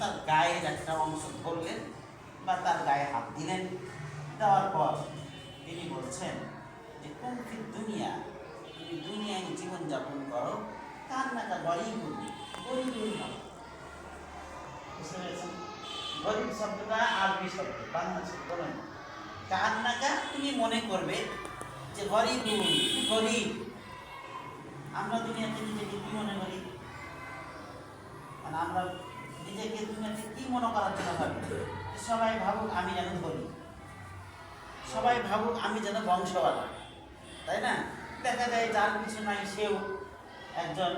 তার গায়ের একটা অংশ ধরলেন বা তার গায়ে হাত দিলেন। দেওয়ার পর তিনি বলছেন যে কুমফি দুনিয়া? তুমি দুনিয়ায় জীবনযাপন করো তার নাকা গরিব গরিবের মতো বুঝতে গরিব শব্দটা আরবি শব্দ বাংলা শব্দ নয় কার নাকা তুমি মনে করবে যে, গরিব গরিব। আমরা দুনিয়াতে নিজেকে কি মনে করি? মানে আমরা নিজেকে দুনিয়াতে কি মনে করার জন্য ভাবি? সবাই ভাবুক আমি যেন ধরি সবাই ভাবুক আমি যেন বংশওয়ালা। তাই না? দেখা যায় যার কিছু নাই সেও একজন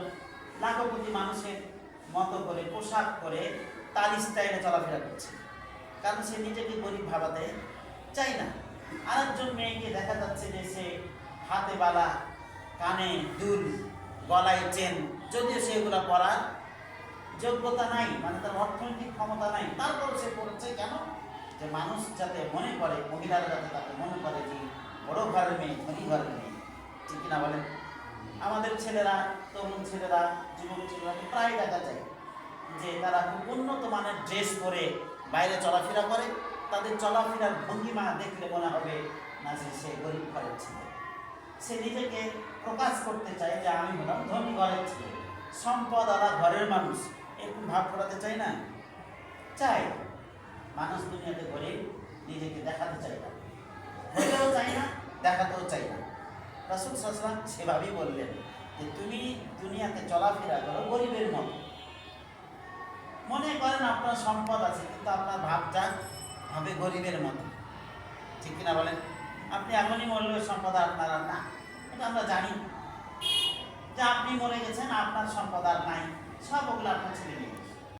লাখপতি মানুষের মতো করে, পোশাক করে তার স্টাইলে চলাফেরা করছে। কারণ সে নিজেকে গরিব ভাবাতে চাই না। আরেকজন মেয়েকে দেখা যাচ্ছে যে সে হাতে বালা, কানে দুল, গলায় চেন, যদিও সেগুলো পরার যোগ্যতা নাই মানে তার অর্থনৈতিক ক্ষমতা নাই তারপর সে পড়ছে কেন? যে মানুষ যাতে মনে করে, মহিলারা যাতে তাকে মনে করে যে বড় ঘরের মেয়ে, ধনী ঘরের মেয়ে, ঠিক কিনা বলেন? আমাদের ছেলেরা, তরুণ ছেলেরা, যুবক ছেলেরা প্রায় দেখা যায় যে তারা খুব উন্নত মানের ড্রেস পরে বাইরে চলাফেরা করে, তাদের চলাফেরার ভঙ্গিমা দেখলে মনে হবে না যে সে গরিব ঘরের ছেলে। সে নিজেকে প্রকাশ করতে চায় যে আমি হলাম ধনী ঘরের ছেলে। সম্পদ আলা ঘরের মানুষ। এরকম ভাব করাতে চাই না? চাই। মানুষ দুনিয়াতে ঘরে নিজেকে দেখাতে চাই না। হলেও চাই না, দেখাতেও চাই না। রাসুল সাসলাম সেভাবেই বললেন যে, তুমি দুনিয়াতে চলাফেরা করো গরিবের মতো। মনে করেন আপনার সম্পদ আছে, কিন্তু আপনার ভাবটা হবে গরিবের মতো। ঠিক কিনা বলেন? আপনি এখনই মরলে সম্পদ আপনার আর না। এটা আমরা জানি। যে আপনি মরে গেছেন আপনার সম্পদ আর নাই। সব ওগুলো আপনার ছেলে মেয়ে